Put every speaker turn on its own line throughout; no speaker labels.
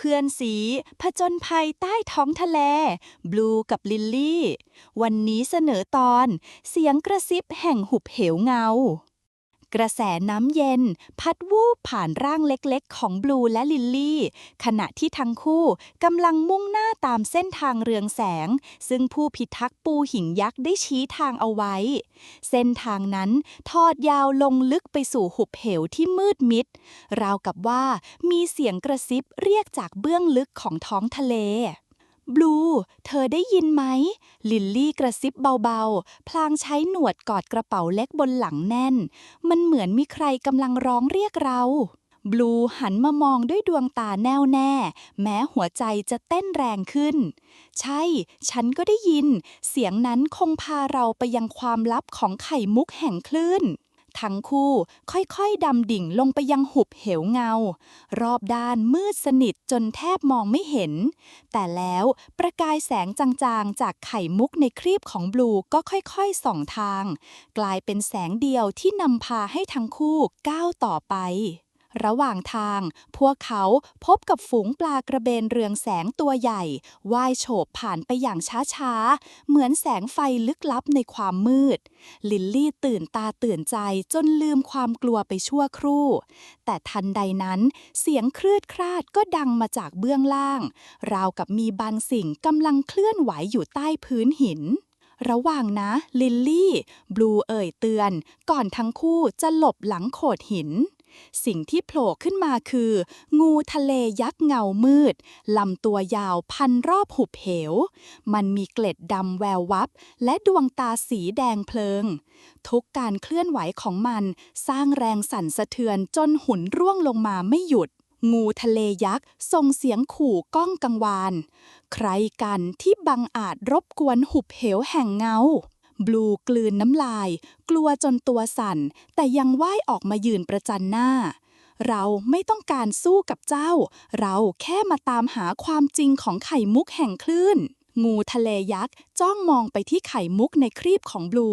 เพื่อนสีผจญภัยใต้ท้องทะเล บลูกับลิลลี่ วันนี้เสนอตอน เสียงกระซิบแห่งหุบเหวเงา กระแสน้ำเย็น พัดวูบผ่านร่างเล็กๆ ของบลูและลิลลี่ ขณะที่ทั้งคู่กำลังมุ่งหน้าตามเส้นทางเรืองแสง ซึ่งผู้พิทักษ์ปูหินยักษ์ได้ชี้ทางเอาไว้ เส้นทางนั้นทอดยาวลงลึกไปสู่หุบเหวที่มืดมิด ราวกับว่ามีเสียงกระซิบเรียกจากเบื้องลึกของท้องทะเล บลู เธอได้ยินไหม ลิลลี่กระซิบเบาๆ พลางใช้หนวดกอดกระเป๋าเล็กบนหลังแน่น มันเหมือนมีใครกำลังร้องเรียกเรา บลูหันมามองด้วยดวงตาแน่วแน่ แม้หัวใจจะเต้นแรงขึ้น ใช่ ฉันก็ได้ยิน เสียงนั้นคงพาเราไปยังความลับของไข่มุกแห่งคลื่น ทั้งคู่ค่อยๆ ดำดิ่งลงไปยังหุบเหวเงา รอบด้านมืดสนิทจนแทบมองไม่เห็น แต่แล้วประกายแสงจางๆ จากไข่มุกในครีบของบลูก็ค่อยๆ ส่องทาง กลายเป็นแสงเดียวที่นำพาให้ทั้งคู่ก้าวต่อไป ระหว่างทาง พวกเขาพบกับฝูงปลากระเบนเรืองแสงตัวใหญ่ว่ายโฉบผ่านไปอย่างช้าๆ เหมือนแสงไฟลึกลับในความมืด ลิลลี่ตื่นตาตื่นใจจนลืมความกลัวไปชั่วครู่ แต่ทันใดนั้นเสียงคลืดคลาดก็ดังมาจากเบื้องล่าง ราวกับมีบางสิ่งกำลังเคลื่อนไหวอยู่ใต้พื้นหินระหว่างนะ ลิลลี่ บลูเอ่ยเตือน ก่อนทั้งคู่จะหลบหลังโขดหิน สิ่งที่โผล่ขึ้นมาคือ งูทะเลยักษ์เงามืด ลำตัวยาวพันรอบหุบเหว มันมีเกล็ดดำแวววับ และดวงตาสีแดงเพลิง ทุกการเคลื่อนไหวของมันสร้างแรงสั่นสะเทือนจนหุ่นร่วงลงมาไม่หยุดงูทะเลยักษ์ส่งเสียงขู่ก้องกังวาน ใครกันที่บังอาจรบกวนหุบเหวแห่งเงา บลูกลืนน้ำลาย กลัวจนตัวสั่น แต่ยังว่ายออกมายืนประจันหน้า เราไม่ต้องการสู้กับเจ้า เราแค่มาตามหาความจริงของไข่มุกแห่งคลื่น งูทะเลยักษ์จ้องมองไปที่ไข่มุกในครีบของบลู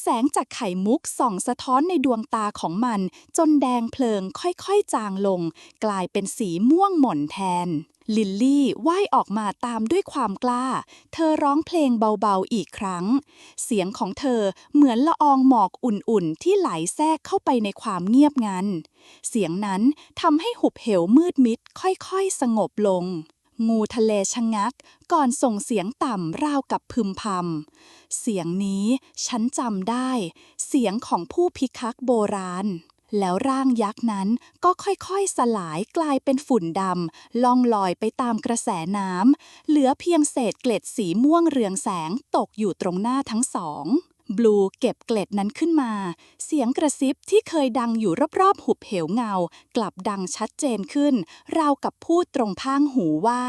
แสงจากไข่มุกส่องสะท้อนในดวงตาของมัน จนแดงเพลิงค่อยๆจางลง กลายเป็นสีม่วงหม่นแทน ลิลลี่ว่ายออกมาตามด้วยความกล้า เธอร้องเพลงเบาๆอีกครั้ง เสียงของเธอเหมือนละอองหมอกอุ่นๆ ที่ไหลแทรกเข้าไปในความเงียบงัน เสียงนั้นทำให้หุบเหวมืดมิดค่อยๆ สงบลง งูทะเลชะงัก ก่อนส่งเสียงต่ำราวกับพึมพำ เสียงนี้ฉันจำได้ เสียงของผู้พิทักโบราณ แล้วร่างยักษ์นั้นก็ค่อยๆสลายกลายเป็นฝุ่นดำล่องลอยไปตามกระแสน้ำเหลือเพียงเศษเกล็ดสีม่วงเรืองแสงตกอยู่ตรงหน้าทั้งสองบลูเก็บเกล็ดนั้นขึ้นมา เสียงกระซิบที่เคยดังอยู่รอบๆ หุบเหวเงา กลับดังชัดเจนขึ้น ราวกับพูดตรงพางหูว่า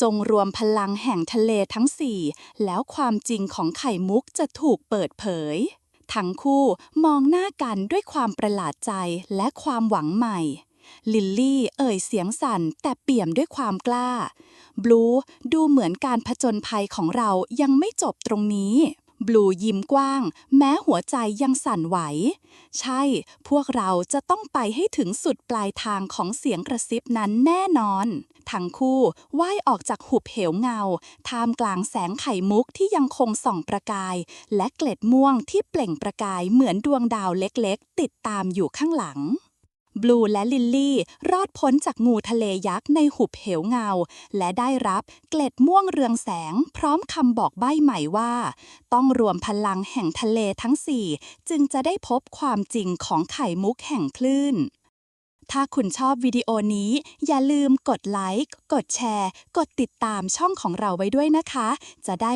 จงรวมพลังแห่งทะเลทั้งสี่ แล้วความจริงของไข่มุกจะถูกเปิดเผย ทั้งคู่มองหน้ากันด้วยความประหลาดใจและความหวังใหม่ ลิลลี่เอ่ยเสียงสั่นแต่เปี่ยมด้วยความกล้า บลูดูเหมือนการผจญภัยของเรายังไม่จบตรงนี้ บลูยิ้มกว้าง แม้หัวใจยังสั่นไหว ใช่ พวกเราจะต้องไปให้ถึงสุดปลายทางของเสียงกระซิบนั้นแน่นอน ทั้งคู่ว่ายออกจากหุบเหวเงา ท่ามกลางแสงไข่มุกที่ยังคงส่องประกาย และเกล็ดม่วงที่เปล่งประกายเหมือนดวงดาวเล็กๆ ติดตามอยู่ข้างหลัง บลูและลิลลี่ รอดพ้นจากงูทะเลยักษ์ในหุบเหวเงา และได้รับเกล็ดม่วงเรืองแสง พร้อมคำบอกใบ้ใหม่ว่า ต้องรวมพลังแห่งทะเลทั้งสี่จึงจะได้พบความจริงของไข่มุกแห่งคลื่นถ้าคุณชอบวิดีโอนี้ อย่าลืมกดไลค์ กดแชร์ กดติดตามช่องของเราไว้ด้วยนะคะ จะได้